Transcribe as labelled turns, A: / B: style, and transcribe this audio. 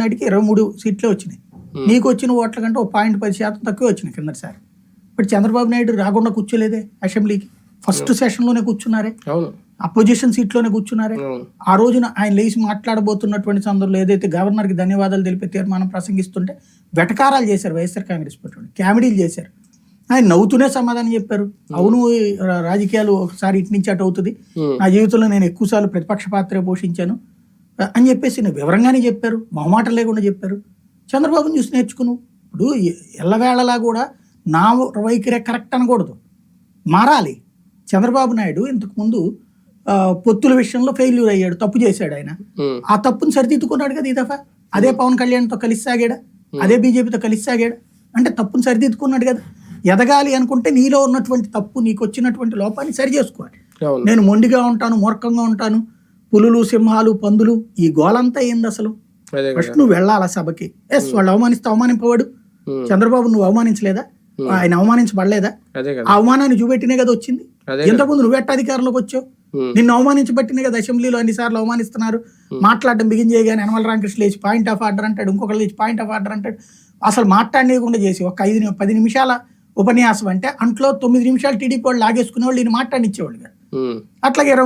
A: నాయుడికి ఇరవై మూడు సీట్లే వచ్చినాయి. నీకు వచ్చిన ఓట్ల కంటే ఒక పాయింట్ పది శాతం తక్కువ వచ్చినాయి కిందసారి ఇప్పుడు చంద్రబాబు నాయుడు రాకుండా కూర్చోలేదే అసెంబ్లీకి. ఫస్ట్ సెషన్లోనే కూర్చున్నారే. అపోజిషన్ సీట్లోనే కూర్చున్నారే. ఆ రోజున ఆయన లేచి మాట్లాడబోతున్నటువంటి సందర్భంలో ఏదైతే గవర్నర్కి ధన్యవాదాలు తెలిపే తీర్మానం ప్రసంగిస్తుంటే వెటకారాలు చేశారు వైఎస్ఆర్ కాంగ్రెస్ పార్టీ కామెడీలు చేశారు. ఆయన నవ్వుతూనే సమాధానం చెప్పారు. అవును రాజకీయాలు ఒకసారి ఇటు నుంచి అటు అవుతుంది. నా జీవితంలో నేను ఎక్కువసార్లు ప్రతిపక్ష పాత్ర పోషించాను. అని చెప్పేసి వివరంగానే చెప్పారు. మొహమాటం లేకుండా చెప్పారు. చంద్రబాబుని చూసి నేర్చుకును. ఇప్పుడు ఎల్లవేళలా కూడా నా వైఖరే కరెక్ట్ అనకూడదు. మారాలి. చంద్రబాబు నాయుడు ఇంతకుముందు పొత్తుల విషయంలో ఫెయిల్యూర్ అయ్యాడు. తప్పు చేశాడు ఆయన. ఆ తప్పును సరిదిద్దుకున్నాడు కదా ఈ దఫా. అదే పవన్ కళ్యాణ్తో కలిసి సాగాడా? అదే బీజేపీతో కలిసి సాగాడా? అంటే తప్పును సరిదిద్దుకున్నాడు కదా. ఎదగాలి అనుకుంటే నీలో ఉన్నటువంటి తప్పు నీకు వచ్చినటువంటి లోపాన్ని సరి చేసుకోవాలి నేను మొండిగా ఉంటాను మూర్ఖంగా ఉంటాను. పులులు సింహాలు పందులు ఈ గోలంతా ఏంది అసలు? ఫస్ట్ నువ్వు వెళ్ళాలి సభకి? ఎస్ వాళ్ళు అవమానిస్తే అవమానింపవాడు చంద్రబాబు నువ్వు అవమానించలేదా? ఆయన అవమానించబడలేదా? అవమానాన్ని చూపెట్టినే కదా వచ్చింది. ఇంతకుముందు నువ్వు ఎట్ట అధికారంలోకి వచ్చావు? నిన్ను అవమానించబట్టినే కదా అసెంబ్లీలో అన్నిసార్లు అవమానిస్తున్నారు. మాట్లాడడం బిగిన్ చేయగానే యనమల రామకృష్ణ లేచి పాయింట్ ఆఫ్ ఆర్డర్ అంటాడు ఇంకొకరు లేచి పాయింట్ ఆఫ్ ఆర్డర్ అంటాడు. అసలు మాట్లాడనీయకుండా చేసి ఒక ఐదు పది నిమిషాల ఉపన్యాసం అంటే అంట్లో తొమ్మిది నిమిషాలు టీడీపీ వాళ్ళు లాగేసుకునే వాళ్ళు ఈయన మాట్లాడిచ్చేవాళ్ళు
B: ఉమ్,
A: అట్లాగే ఇరవై